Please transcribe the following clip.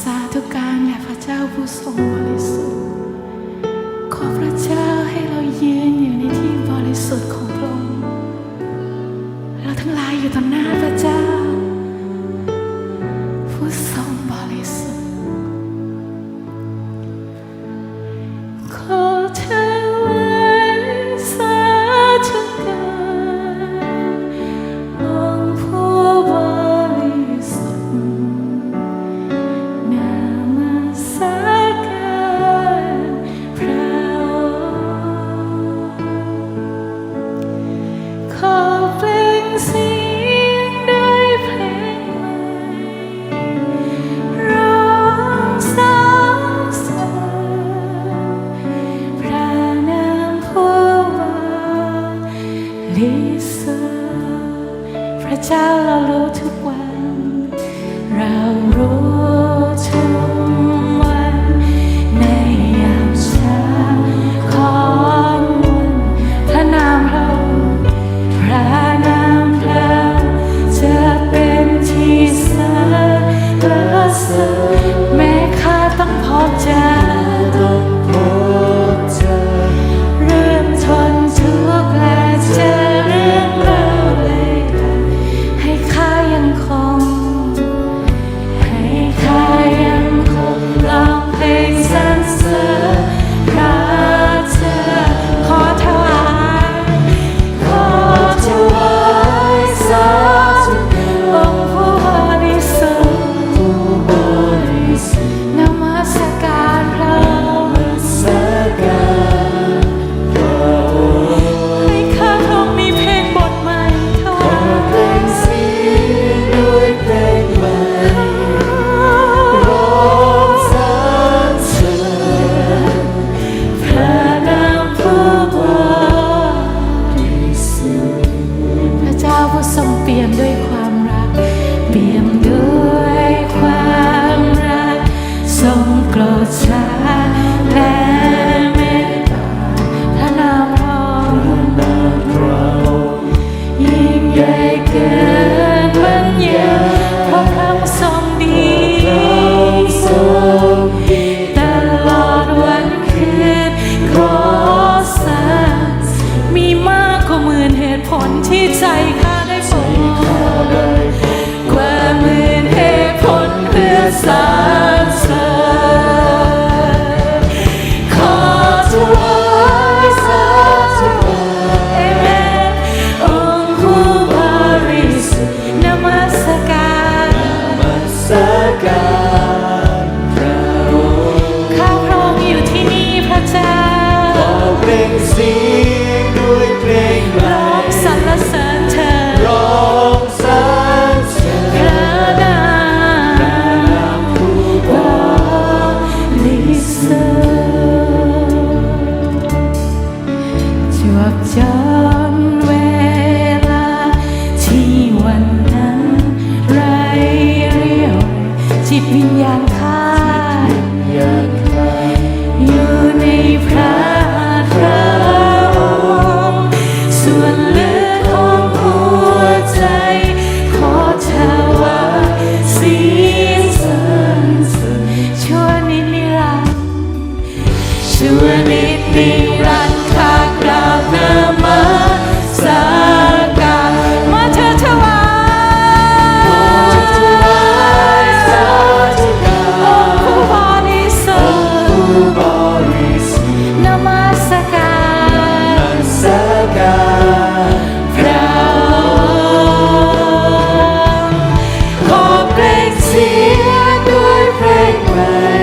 สาธุการแด่พระเจ้าผู้ทรงบริสุทธิ์ขอพระเจ้าให้เรายืน ซึ้พระเจ้าเรารู้ทุกวัน เรารู้ ทรงเปลี่ยนด้วยความรัก เปลี่ยนด้วยความรัก ทรงโปรดสาและเมตตาพระนามเรายิ่งใหญ่เกินบรรยาเพราะพระทรงดีทรงดีตลอดวันคืนขอสามีมากกว่าหมื่นเหตุผลที่ใจข้า วิญญาณ see and.